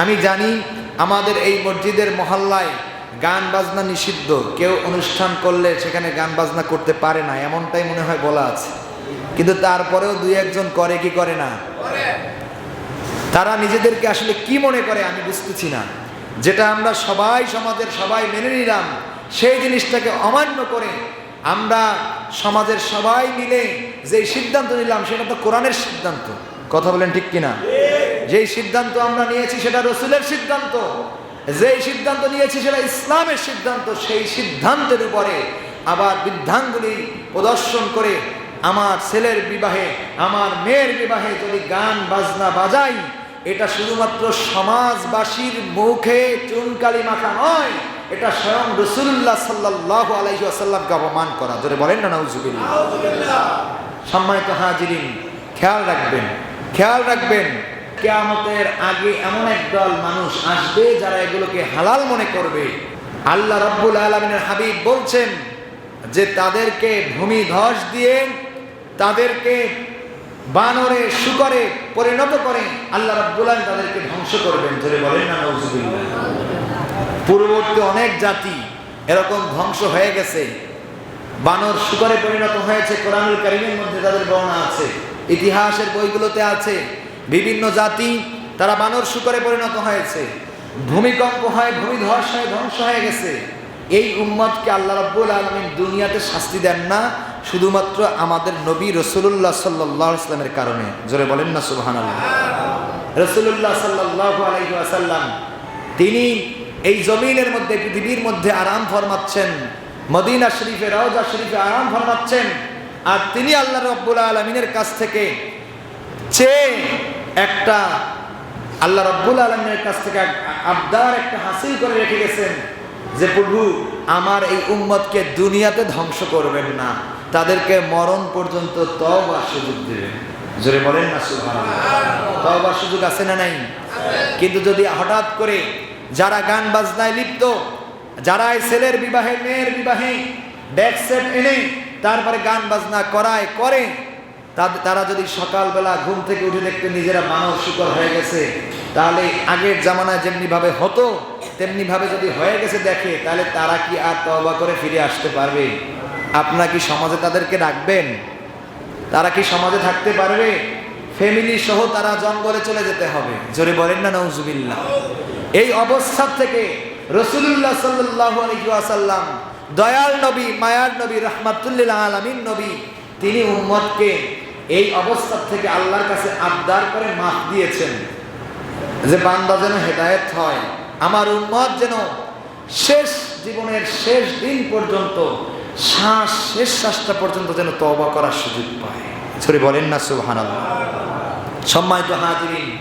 আমি জানি আমাদের এই মসজিদের মহল্লায় গান বাজনা নিষিদ্ধ। কেউ অনুষ্ঠান করলে সেখানে গান বাজনা করতে পারে না, এমনটাই মনে হয় বলা আছে। কিন্তু তারপরেও দুই একজন করে কি করে না? তারা নিজেদেরকে আসলে কি মনে করে আমি বুঝতেছি না। যেটা আমরা সবাই সমাজের সবাই মেনে নিলাম, সেই জিনিসটাকে অমান্য করে আমরা সমাজের সবাই মিলে যে সিদ্ধান্ত নিলাম, সেটা তো কোরআনের সিদ্ধান্ত। কথা বলেন ঠিক কিনা? যেই সিদ্ধান্ত আমরা নিয়েছি সেটা রসুলের সিদ্ধান্ত। যেই সিদ্ধান্ত নিয়েছি সেটা ইসলামের সিদ্ধান্ত সেই সিদ্ধান্তের উপরে আবার বিধানগুলি প্রদর্শন করে আমার ছেলের বিবাহে আমার মেয়ের বিবাহে যদি গান বাজনা বাজাই এটা শুধুমাত্র সমাজবাসীর মুখে চুনকালি মাখা নয় এটা স্বয়ং রসুল্লাহ সাল্লাহ আলাইহি আসাল্লামকে অপমান করা। জোরে বলেন না নাউজুবিল্লাহ। সম্মানিত হাজিরিন খেয়াল রাখবেন খেয়াল রাখবেন। কেয়ামতের আগে এমন একদল মানুষ আসবে যারা এগুলোকে হালাল মনে করবে। আল্লাহ রব্বুল আলমিনের হাবিব বলছেন যে তাদেরকে ভূমি ধস দিয়ে, তাদেরকে বানরে, শুকরে পরিণত করে আল্লাহ রব্বুল আলম তাদেরকে ধ্বংস করবেন। ধরে বলেন না নজরুল্লাহ পূর্ববর্তী অনেক জাতি এরকম ধ্বংস হয়ে গেছে। বানর, শুকরে পরিণত হয়েছে। কোরআনুল কারিমের মধ্যে তাদের বর্ণনা আছে। ইতিহাসের বইগুলোতে আছে। বিভিন্ন জাতি, তারা বানর শুকরে পরিণত হয়েছে। ভূমিকম্প হয়, ভূমিধস হয়ে, ধ্বংস হয়ে গেছে। এই উম্মতকে আল্লাহ রব্বুল আলমিন দুনিয়াতে শাস্তি দেন না, শুধুমাত্র আমাদের নবী রসুল্লাহ সাল্লাহ ইসলামের কারণে। জোরে বলেন না সুবহান রসুল্লাহ সাল্লাহ আলাইহি আসাল্লাম তিনি এই জমিনের মধ্যে, পৃথিবীর মধ্যে আরাম ফরমাচ্ছেন, মদিনা শরীফে, রওজা শরীফে আরাম ফরমাচ্ছেন, আর তিনি আল্লাহ রব্বুল আলমিনের কাছ থেকে চেয়ে একটা আল্লাহ রব্বুল আলমিনের কাছ থেকে আবদার, একটা হাসিল করে রেখে গেছেন যে, প্রভু, আমার এই উম্মতকে দুনিয়াতে ধ্বংস করবেন না। তাদেরকে মরণ পর্যন্ত তওবার সুযোগ দেবেন। জোরে বলেন না তওবার সুযোগ আছে না নাই? কিন্তু যদি হঠাৎ করে যারা গান বাজনায় লিপ্ত, যারা এই ছেলের বিবাহে, মেয়ের বিবাহে ডেক সেট এনে তারপরে গান বাজনা করায়, করে তারা যদি সকালবেলা ঘুম থেকে উঠে দেখতে নিজেরা মানব শুকর হয়ে গেছে, তাহলে আগের জামানায় যেমনি ভাবে হতো তেমনি ভাবে যদি হয়ে গেছে দেখে, তাহলে তারা কি আর তবা করে ফিরে আসতে পারবে? আপনারা কি সমাজে তাদেরকে রাখবেন তারা কি সমাজে থাকতে পারবে? ফ্যামিলি সহ তারা জঙ্গলে চলে যেতে হবে। জোরে বলেন না নৌজুবিল্লাহ এই অবস্থা থেকে রসুল্লাহ সাল্লাহ আসাল্লাম দয়াল নবী, মায়ার নবী রহমাতুল্লিল্লাহ আলমিন নবী, তিনি উম্মতকে এই অবস্থা থেকে আল্লাহর কাছে আবদার করে মাফ দিয়েছেন যে বান্দা যেন হেদায়ত হয়, আমার উন্মত যেন শেষ জীবনের শেষ দিন পর্যন্ত, শ্বাস, শেষ শ্বাসটা পর্যন্ত যেন তবা করার সুযোগ পায়। ছড়ি বলেন না সুহান সম্মানিত হাজিরিন।